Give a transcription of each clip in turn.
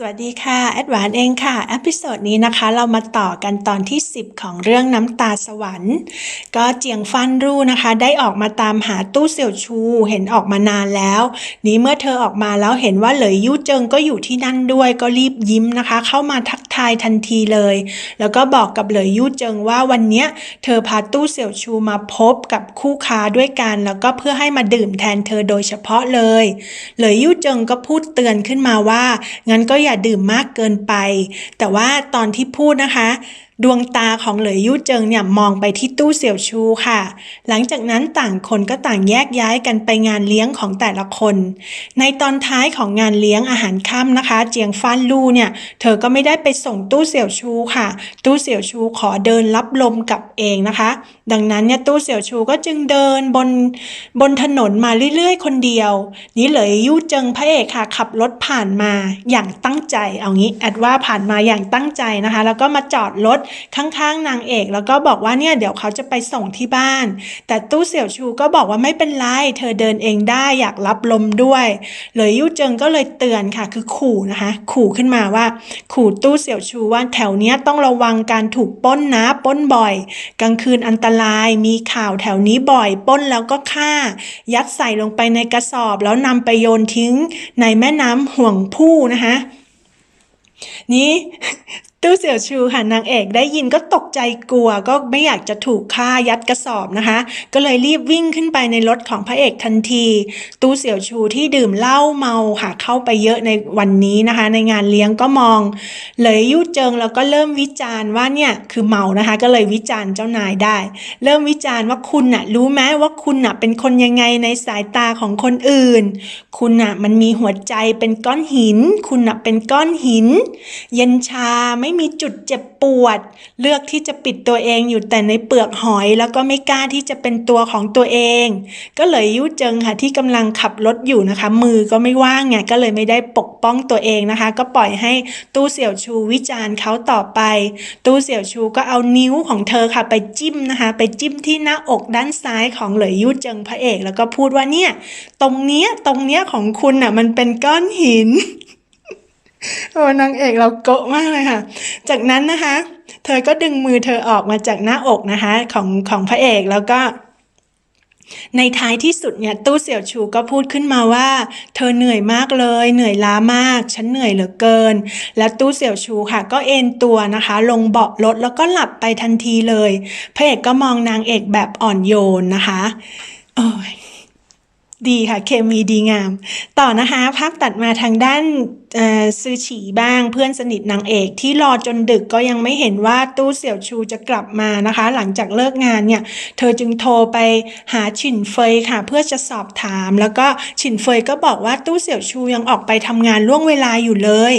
สวัสดีค่ะ แอดหวานเองค่ะอพิโซดนี้นะคะ เรามาต่อกันตอนที่ 10 ของเรื่องน้ำตาสวรรค์ ก็เจียงฟันรู่นะคะ ได้ออกมาตามหาตู้เสี่ยวชู เห็นออกมานานแล้ว นี้เมื่อเธอออกมาแล้วเห็นว่าเหลยยู่เจิงก็อยู่ที่นั่นด้วยก็รีบยิ้มนะคะ เข้ามาทักทายทันทีเลย แล้วก็บอกกับเหลยยู่เจิงว่าวันนี้เธอพาตู้เสี่ยวชูมาพบกับคู่ค้าด้วยกัน แล้วก็เพื่อให้มาดื่มแทนเธอโดยเฉพาะเลย เหลยยู่เจิงก็พูดเตือนขึ้นมาว่างั้นก็อย่าดื่มมากเกินไป แต่ว่าตอนที่พูดนะคะ ดวงตาของเหลยยู่เจิงเนี่ยมองไปที่ตู้เสี่ยวชูค่ะ หลังจากนั้นต่างคนก็ต่างแยกย้ายกันไปงานเลี้ยงของแต่ละคน ในตอนท้ายของงานเลี้ยงอาหารค่ำนะคะ เจียงฟ้านลู่เนี่ยเธอก็ไม่ได้ไปส่งตู้เสี่ยวชูค่ะ ตู้เสี่ยวชูขอเดินรับลมกับเองนะคะ ดังนั้นเนี่ยตู้เสี่ยวชูก็จึงเดินบนบนถนนมาเรื่อยๆ คนเดียว นี่เหลยยู่เจิงพระเอกค่ะ ขับรถผ่านมาอย่างตั้งใจเอางี้แอดว่าผ่านมาอย่างตั้งใจนะคะ แล้วก็มาจอดรถข้างๆนางเอก แล้วก็บอกว่าเนี่ยเดี๋ยวเขาจะไปส่งที่บ้าน แต่ตู้เสี่ยวชูก็บอกว่าไม่เป็นไร เธอเดินเองได้อยากรับลมด้วยเลยยู่เจิงก็เลยเตือนค่ะ คือขู่นะคะขู่ขึ้นมาว่า ขู่ตู้เสี่ยวชูว่าแถวเนี้ยต้องระวังการถูกป้นนะป้นบ่อย กลางคืนอันตรายมีข่าวแถวนี้บ่อยป้นแล้วก็ฆ่า ยัดใส่ลงไปในกระสอบแล้วนำไปโยนทิ้งในแม่น้ำห่วงผู้นะคะนี่ ตู้เสี่ยวชูค่ะนางเอกได้ยินก็ตกใจกลัว ก็ไม่อยากจะถูกฆ่ายัดกระสอบนะคะ ก็เลยรีบวิ่งขึ้นไปในรถของพระเอกทันที ตู้เสี่ยวชูที่ดื่มเหล้าเมาค่ะ เข้าไปเยอะในวันนี้นะคะ ในงานเลี้ยงก็มอง เลยยู่เจิงแล้วก็เริ่มวิจารณ์ว่าเนี่ยคือเมานะคะ ก็เลยวิจารณ์เจ้านายได้ เริ่มวิจารณ์ว่าคุณน่ะรู้ไหมว่าคุณน่ะเป็นคนยังไงในสายตาของคนอื่น คุณน่ะมันมีหัวใจเป็นก้อนหิน คุณน่ะเป็นก้อนหิน เย็นชาไม่ไม่มีจุดเจ็บปวด เลือกที่จะปิดตัวเองอยู่แต่ในเปลือกหอย แล้วก็ไม่กล้าที่จะเป็นตัวของตัวเอง ก็เลยยู่เจิงค่ะที่กำลังขับรถอยู่นะคะ มือก็ไม่ว่างไงก็เลยไม่ได้ปกป้องตัวเองนะคะ ก็ปล่อยให้ตู้เสี่ยวชูวิจารณ์เขาต่อไป ตู้เสี่ยวชูก็เอานิ้วของเธอค่ะไปจิ้มนะคะ ไปจิ้มที่หน้าอกด้านซ้ายของเหลยยู่เจิงพระเอก แล้วก็พูดว่าเนี่ยตรงเนี้ยตรงเนี้ยของคุณน่ะมันเป็นก้อนหิน โอ้นางเอกเราโกะมากเลยค่ะ จากนั้นนะคะ เธอก็ดึงมือเธอออกมาจากหน้าอกนะคะของของพระเอกแล้วก็ ในท้ายที่สุดเนี่ยตู้เสี่ยวชูก็พูดขึ้นมาว่า เธอเหนื่อยมากเลย เหนื่อยล้ามาก ฉันเหนื่อยเหลือเกิน และตู้เสี่ยวชูค่ะ ก็เอนตัวนะคะ ลงเบาะรถแล้วก็หลับไปทันทีเลย พระเอกก็มองนางเอกแบบอ่อนโยนนะคะ โอ้ย ดีค่ะ เคมีดีงาม ต่อนะคะภาพตัดมาทางด้านซื้อฉีบ้างเพื่อนสนิทนางเอกที่รอจนดึกก็ยังไม่เห็นว่าตู้เสี่ยวชูจะกลับมานะคะ หลังจากเลิกงานเนี่ย เธอจึงโทรไปหาฉินเฟยค่ะ เพื่อจะสอบถาม แล้วก็ฉินเฟยก็บอกว่าตู้เสี่ยวชูยังออกไปทำงานล่วงเวลาอยู่เลย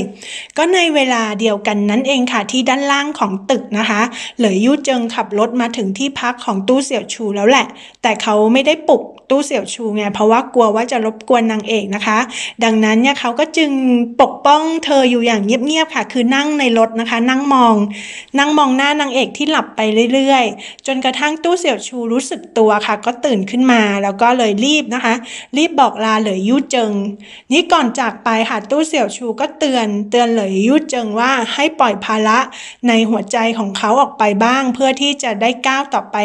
ก็ในเวลาเดียวกันนั่นเองค่ะที่ด้านล่างของตึกนะคะ เหลยยู่เจิงขับรถมาถึงที่พักของตู้เสี่ยวชูแล้วแหละ แต่เขาไม่ได้ปลุก ตู้เสี่ยวชูไงเพราะว่ากลัวว่าจะรบกวนนางเอกนะคะ ดังนั้นเนี่ยเขาก็จึงปกป้องเธออยู่อย่างเงียบๆค่ะ คือนั่งในรถนะคะ นั่งมอง นั่งมองหน้านางเอกที่หลับไปเรื่อยๆ จนกระทั่งตู้เสี่ยวชูรู้สึกตัวค่ะ ก็ตื่นขึ้นมาแล้วก็เลยรีบนะคะ รีบบอกลาเหลยยู่เจิง นี่ก่อนจากไปค่ะตู้เสี่ยวชูก็เตือนเตือนเหลยยู่เจิงว่าให้ปล่อยภาระในหัวใจของเขาออกไปบ้าง เพื่อที่จะได้ก้าวต่อไป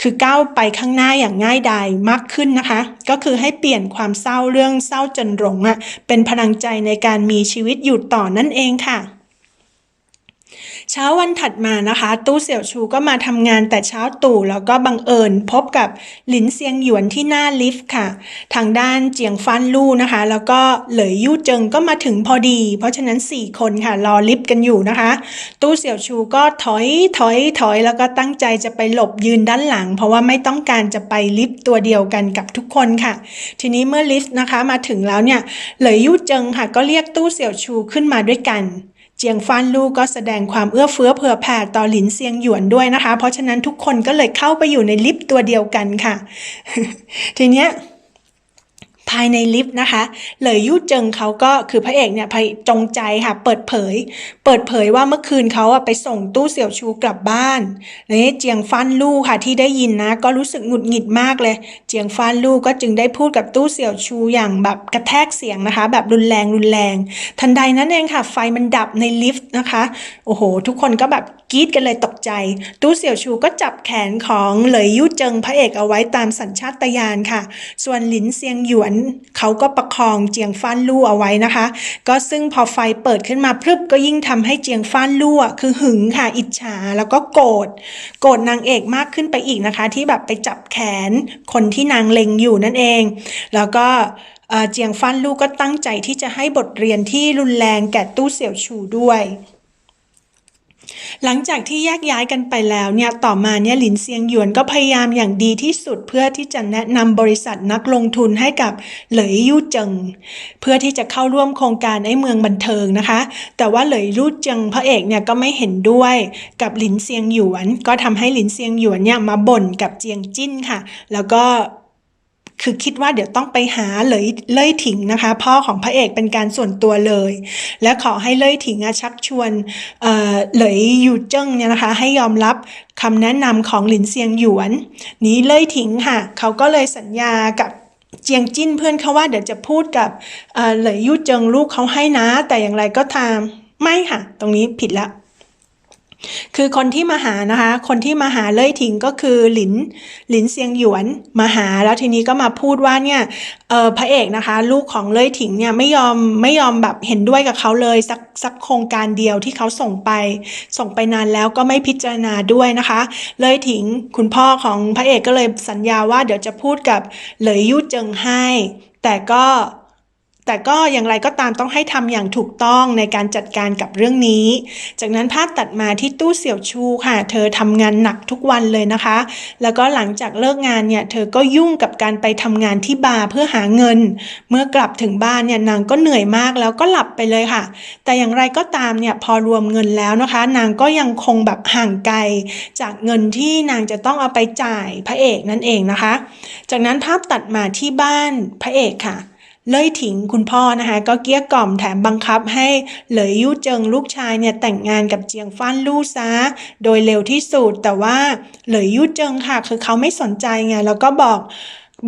คือก้าวไปข้างหน้าอย่างง่ายดายมากขึ้นนะคะ ก็คือให้เปลี่ยนความเศร้าเรื่องเศร้าจนหลงอะเป็นพลังใจในการมีชีวิตอยู่ต่อนั่นเองค่ะ เช้าวันถัดมานะคะ ตู้เสี่ยวชูก็มาทำงานแต่เช้าตู่แล้วก็บังเอิญพบกับหลินเซียงหยวนที่หน้าลิฟต์ค่ะ ทางด้านเจียงฟันลู่นะคะ แล้วก็เหลยยู่เจิงก็มาถึงพอดี เพราะฉะนั้น 4 คนค่ะรอลิฟต์กันอยู่นะคะ ตู้เสี่ยวชูก็ถอยถอยถอยแล้วก็ตั้งใจจะไปหลบยืนด้านหลัง เพราะว่าไม่ต้องการจะไปลิฟต์ตัวเดียวกันกับทุกคนค่ะ ทีนี้เมื่อลิฟต์นะคะมาถึงแล้วเนี่ยเหลยยู่เจิงค่ะ ก็เรียกตู้เสี่ยวชูขึ้นมาด้วยกัน เจียงฟานลู่ก็แสดงความเอื้อเฟื้อเผื่อแผ่ต่อหลินเซียงหยวนด้วยนะคะ เพราะฉะนั้นทุกคนก็เลยเข้าไปอยู่ในลิฟต์ตัวเดียวกันค่ะ ทีเนี้ย ภายในลิฟต์นะคะ เหลยยู่เจิงเขาก็คือพระเอกเนี่ยพยจงใจค่ะ เปิดเผย เปิดเผยว่าเมื่อคืนเขาอะไปส่งตู้เสี่ยวชูกลับบ้านนี่เจียงฟันลู่ค่ะที่ได้ยินนะ ก็รู้สึกหงุดหงิดมากเลย เจียงฟันลู่ก็จึงได้พูดกับตู้เสี่ยวชูอย่างแบบกระแทกเสียงนะคะ แบบรุนแรงรุนแรง ทันใดนั้นเองค่ะ ไฟมันดับในลิฟต์นะคะโอ้โห ทุกคนก็แบบกรี๊ดกันเลยตกใจ ตู้เสี่ยวชูก็จับแขนของเหลยยู่เจิงพระเอกเอาไว้ตามสัญชาตญาณค่ะ ส่วนหลินเซียงหยวนเขาก็ประคองเจียงฟ้านลู่เอาไว้นะคะ ก็ซึ่งพอไฟเปิดขึ้นมาพรึบก็ยิ่งทำให้เจียงฟ้านลู่คือหึงค่ะอิจฉาแล้วก็โกรธโกรธนางเอกมากขึ้นไปอีกนะคะ ที่แบบไปจับแขนคนที่นางเล็งอยู่นั่นเอง แล้วก็เอ่อเจียงฟ้านลู่ก็ตั้งใจที่จะให้บทเรียนที่รุนแรงแก่ตู้เสี่ยวชูด้วย หลังจากที่แยกย้ายกันไปแล้วเนี่ยต่อมาเนี่ยหลินเซียงหยวนก็พยายามอย่างดีที่สุดเพื่อที่จะแนะนำบริษัทนักลงทุนให้กับเหลยยู่เจิงเพื่อที่จะเข้าร่วมโครงการไอ้เมืองบันเทิงนะคะ แต่ว่าเหลยยู่เจิงพระเอกเนี่ยก็ไม่เห็นด้วยกับหลินเซียงหยวน ก็ทำให้หลินเซียงหยวนเนี่ยมาบ่นกับเจียงจิ้นค่ะ แล้วก็ คือคิดว่าเดี๋ยวต้องไปหาเลยเล่ยถิงนะคะ พ่อของพระเอกเป็นการส่วนตัวเลย และขอให้เล่ยถิงชักชวนเออเหลยยูเจิ้งเนี่ยนะคะ ให้ยอมรับคำแนะนำของหลินเซียงหยวน นี้เล่ยถิงค่ะ เขาก็เลยสัญญากับเจียงจิ้นเพื่อนเขาว่าเดี๋ยวจะพูดกับเออเหลยยูเจิงลูกเขาให้นะ แต่อย่างไรก็ตามไม่ค่ะ ตรงนี้ผิดละ คือคนที่มาหานะคะ คนที่มาหาเล่ยถิงก็คือหลินหลินเซียงหยวนมาหาแล้วทีนี้ก็มาพูดว่าเนี่ยเออพระเอกนะคะ ลูกของเล่ยถิงเนี่ยไม่ยอมไม่ยอมแบบเห็นด้วยกับเขาเลยสักสักโครงการเดียวที่เขาส่งไป ส่งไปนานแล้วก็ไม่พิจารณาด้วยนะคะ เล่ยถิงคุณพ่อของพระเอกก็เลยสัญญาว่าเดี๋ยวจะพูดกับเหลยยู่เจิงให้ แต่ก็ แต่ก็อย่างไรก็ตามต้องให้ทำอย่างถูกต้องในการจัดการกับเรื่องนี้ จากนั้นภาพตัดมาที่ตู้เสี่ยวชูค่ะ เธอทำงานหนักทุกวันเลยนะคะ แล้วก็หลังจากเลิกงานเนี่ยเธอก็ยุ่งกับการไปทำงานที่บาร์เพื่อหาเงิน เมื่อกลับถึงบ้านเนี่ยนางก็เหนื่อยมากแล้วก็หลับไปเลยค่ะ แต่อย่างไรก็ตามเนี่ยพอรวมเงินแล้วนะคะ นางก็ยังคงแบบห่างไกล จากเงินที่นางจะต้องเอาไปจ่ายพระเอกนั่นเองนะคะ จากนั้นภาพตัดมาที่บ้านพระเอกค่ะ เล่ยถิงคุณพ่อนะคะก็เกี้ยกล่อมแถมบังคับให้เหลยยู่เจิงลูกชายเนี่ยแต่งงานกับเจียงฟ้านลู่ซะโดยเร็วที่สุดแต่ว่าเหลยยู่เจิงค่ะคือเขาไม่สนใจไงแล้วก็บอก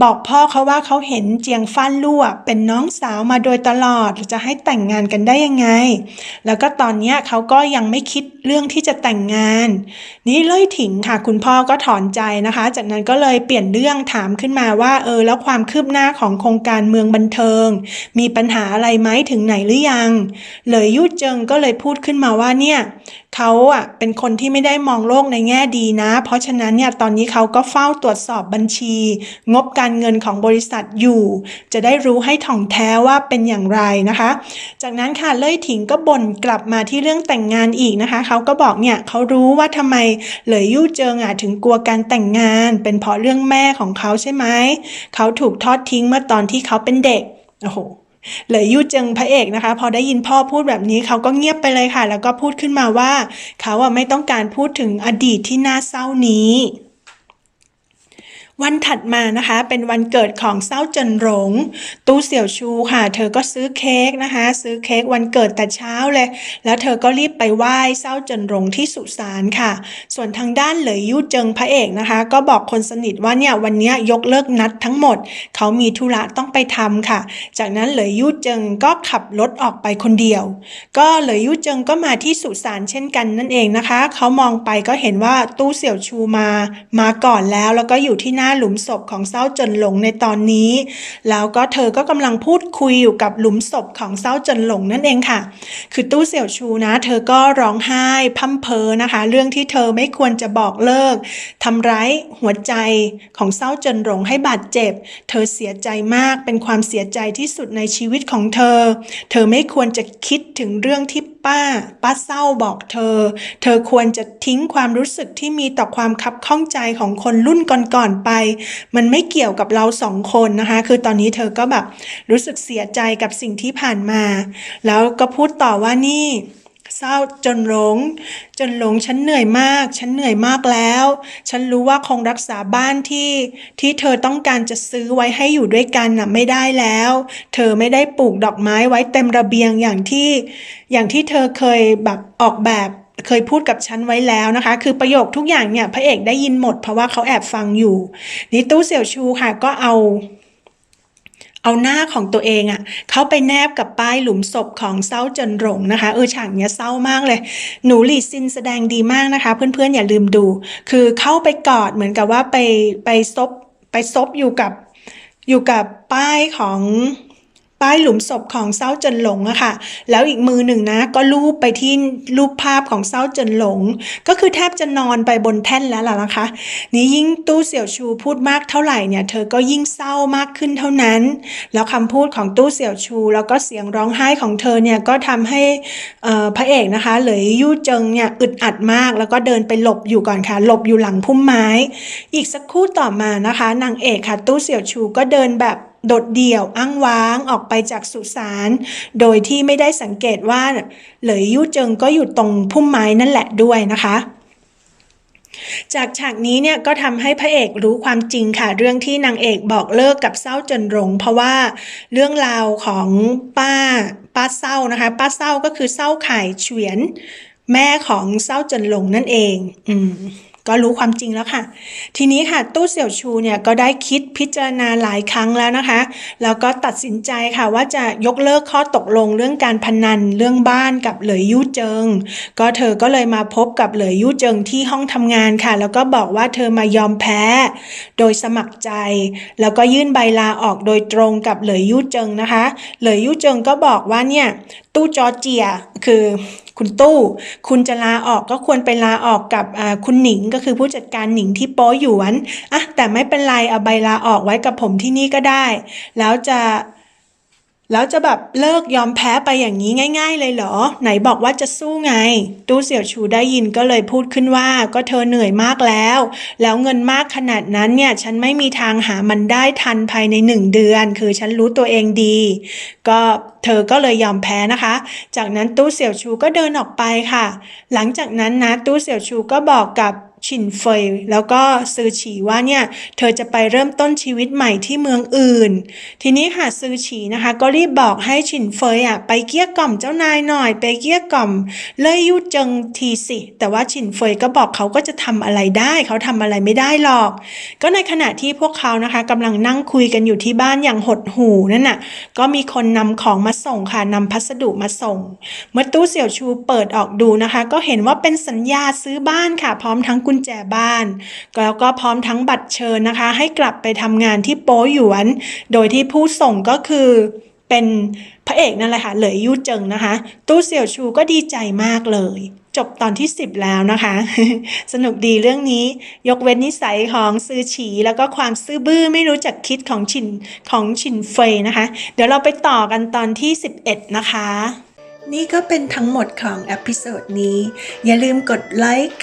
บอกพ่อเขาว่าเขาเห็นเจียงฟ้านลู่เป็นน้องสาวมาโดยตลอดจะให้แต่งงานกันได้ยังไง แล้วก็ตอนนี้เขาก็ยังไม่คิดเรื่องที่จะแต่งงาน นี่เล่ยถิงค่ะ คุณพ่อก็ถอนใจนะคะ จากนั้นก็เลยเปลี่ยนเรื่องถามขึ้นมาว่า เออ แล้วความคืบหน้าของโครงการเมืองบันเทิง มีปัญหาอะไรไหมถึงไหนหรือยังเหลยยู่เจิงก็เลยพูดขึ้นมาว่าเนี่ย เขาอะเป็นคนที่ไม่ได้มองโลกในแง่ดีนะ เพราะฉะนั้นเนี่ยตอนนี้เขาก็เฝ้าตรวจสอบบัญชี งบการเงินของบริษัทอยู่ จะได้รู้ให้ถ่องแท้ว่าเป็นอย่างไรนะคะ จากนั้นค่ะเล่ยถิงก็บ่นกลับมาที่เรื่องแต่งงานอีกนะคะ เขาก็บอกเนี่ยเขารู้ว่าทำไมเหลยยู่เจิงอะถึงกลัวการแต่งงาน เป็นเพราะเรื่องแม่ของเขาใช่ไหมเขาถูกทอดทิ้งเมื่อตอนที่เขาเป็นเด็กโอ้โห เหลยยู่เจิงพระเอกนะคะ พอได้ยินพ่อพูดแบบนี้เขาก็เงียบไปเลยค่ะ แล้วก็พูดขึ้นมาว่า เขาอะไม่ต้องการพูดถึงอดีตที่น่าเศร้านี้ วันถัดมานะคะ เป็นวันเกิดของเศร้าเจินหลง ตู้เสี่ยวชูค่ะ เธอก็ซื้อเค้กนะคะ ซื้อเค้กวันเกิดแต่เช้าเลย แล้วเธอก็รีบไปไหว้เศร้าเจินหลงที่สุสานค่ะ ส่วนทางด้านเหลยยู่เจิงพระเอกนะคะ ก็บอกคนสนิทว่าเนี่ยวันนี้ยกเลิกนัดทั้งหมด เขามีธุระต้องไปทำค่ะ จากนั้นเหลยยู่เจิงก็ขับรถออกไปคนเดียว ก็เหลยยู่เจิงก็มาที่สุสานเช่นกันนั่นเองนะคะ เขามองไปก็เห็นว่าตู้เสี่ยวชูมามาก่อนแล้วแล้วก็อยู่ที่หน้าหลุมศพของเศร้าจนหลงในตอนนี้ แล้วก็เธอก็กำลังพูดคุยอยู่กับหลุมศพของเศร้าจนหลงนั่นเองค่ะ คือตู้เสี่ยวชูนะ เธอก็ร้องไห้พั่มเพอนะคะ เรื่องที่เธอไม่ควรจะบอกเลิกทำร้ายหัวใจของเศร้าจนหลงให้บาดเจ็บ เธอเสียใจมากเป็นความเสียใจที่สุดในชีวิตของเธอ เธอไม่ควรจะคิดถึงเรื่องที่ ป้า ป้าเศร้าบอกเธอ เธอควรจะทิ้งความรู้สึกที่มีต่อความคับข้องใจของคนรุ่นก่อนๆไป มันไม่เกี่ยวกับเราสองคนนะคะ คือตอนนี้เธอก็แบบรู้สึกเสียใจกับสิ่งที่ผ่านมา แล้วก็พูดต่อว่านี่ เศร้าจนหลง จนหลงฉันเหนื่อยมาก ฉันเหนื่อยมากแล้ว ฉันรู้ว่าคงรักษาบ้านที่ที่เธอต้องการจะซื้อไว้ให้อยู่ด้วยกันน่ะไม่ได้แล้ว เธอไม่ได้ปลูกดอกไม้ไว้เต็มระเบียงอย่างที่ อย่างที่เธอเคยแบบออกแบบเคยพูดกับฉันไว้แล้วนะคะ คือประโยคทุกอย่างเนี่ยพระเอกได้ยินหมดเพราะว่าเขาแอบฟังอยู่นี่ตู้เสี่ยวชูค่ะก็เอา เอาหน้าของตัวเองอะเขาไปแนบกับป้ายหลุมศพของเศร้าจนหลงนะคะเออฉากเนี้ยเศร้ามากเลย หนูหลีซินแสดงดีมากนะคะ เพื่อนๆอย่าลืมดู คือเข้าไปกอดเหมือนกับว่าไปไปซบไปซบอยู่กับอยู่กับป้ายของ ป้ายหลุมศพของเศร้าจนหลงอะค่ะ แล้วอีกมือหนึ่งนะ ก็ลูบไปที่รูปภาพของเศร้าจนหลง ก็คือแทบจะนอนไปบนแท่นแล้วล่ะนะคะ นี่ยิ่งตู้เสี่ยวชูพูดมากเท่าไหร่เนี่ยเธอก็ยิ่งเศร้ามากขึ้นเท่านั้น แล้วคำพูดของตู้เสี่ยวชู แล้วก็เสียงร้องไห้ของเธอเนี่ยก็ทำให้พระเอกนะคะ เหลยยู่เจิงเนี่ยอึดอัดมาก แล้วก็เดินไปหลบอยู่ก่อนค่ะ หลบอยู่หลังพุ่มไม้ อีกสักครู่ต่อมานะคะนางเอกค่ะ ตู้เสี่ยวชูก็เดินแบบ โดดเดี่ยวอ้างว้างออกไปจากสุสานโดยที่ไม่ได้สังเกตว่าเหลยยู่เจิงก็อยู่ตรงพุ่มไม้นั่นแหละด้วยนะคะจากฉากนี้เนี่ยก็ทำให้พระเอกรู้ความจริงค่ะ เรื่องที่นางเอกบอกเลิกกับเศร้าจนหลงเพราะว่าเรื่องราวของป้าป้าเศร้านะคะ ป้าเศร้าก็คือเศร้าไข่เฉวียน แม่ของเศร้าจนหลงนั่นเอง อืม ก็รู้ความจริงแล้วค่ะ ทีนี้ค่ะตู้เสี่ยวชูเนี่ยก็ได้คิดพิจารณาหลายครั้งแล้วนะคะ แล้วก็ตัดสินใจค่ะว่าจะยกเลิกข้อตกลงเรื่องการพนันเรื่องบ้านกับเหลยยู่เจิง ก็เธอก็เลยมาพบกับเหลยยู่เจิงที่ห้องทำงานค่ะ แล้วก็บอกว่าเธอมายอมแพ้ โดยสมัครใจ แล้วก็ยื่นใบลาออกโดยตรงกับเหลยยู่เจิงนะคะ เหลยยู่เจิงก็บอกว่าเนี่ยตู้จอเจียคือ คุณตู้ คุณจะลาออกก็ควรไปลาออกกับคุณหนิงก็คือผู้จัดการหนิงที่โป๊หยวนอะแต่ไม่เป็นไรเอาใบลาออกไว้กับผมที่นี่ก็ได้ แล้วจะ แล้วจะแบบเลิกยอมแพ้ไปอย่างนี้ง่าย ๆ เลยเหรอ ไหนบอกว่าจะสู้ไง ตู้เสี่ยวชูได้ยินก็เลยพูดขึ้นว่าก็เธอเหนื่อยมากแล้ว แล้วเงินมากขนาดนั้นเนี่ยฉันไม่มีทางหามันได้ทันภายในหนึ่งเดือน คือฉันรู้ตัวเองดี ก็เธอก็เลยยอมแพ้นะคะ จากนั้นตู้เสี่ยวชูก็เดินออกไปค่ะ หลังจากนั้นนะตู้เสี่ยวชูก็บอกกับ ฉินเฟยแล้วก็ซือฉีว่าเนี่ยเธอจะไปเริ่มต้นชีวิตใหม่ที่เมืองอื่น ทีนี้ค่ะซือฉีนะคะ ก็รีบบอกให้ฉินเฟยอะไปเกี้ยกล่อมเจ้านายหน่อย ไปเกี้ยกล่อมเล่ยยู่เจิงทีสิ แต่ว่าฉินเฟยก็บอกเขาก็จะทำอะไรได้เขาทำอะไรไม่ได้หรอก ก็ในขณะที่พวกเขานะคะกำลังนั่งคุยกันอยู่ที่บ้านอย่างหดหู่นั่นน่ะก็มีคนนำของมาส่งค่ะนำพัสดุมาส่ง เมื่อตู้เสี่ยวชูเปิดออกดูนะคะ ก็เห็นว่าเป็นสัญญาซื้อบ้านค่ะ พร้อมทั้งกุญแจบ้าน แล้วก็พร้อมทั้งบัตรเชิญนะคะ ให้กลับไปทำงานที่โป๊หยวน โดยที่ผู้ส่งก็คือเป็นพระเอกนั่นแหละค่ะเหลยยู่เจิงนะคะ ตู้เสี่ยวชูก็ดีใจมากเลย จบตอนที่ 10 แล้วนะคะ สนุกดีเรื่องนี้ยกเว้นนิสัยของซื้อฉี แล้วก็ความซื่อบื้อไม่รู้จักคิดของชินของชินเฟยนะคะ เดี๋ยวเราไปต่อกันตอนที่ 11 นะคะ นี่ก็เป็นทั้งหมดของอพิโซดนี้ อย่าลืมกดไลค์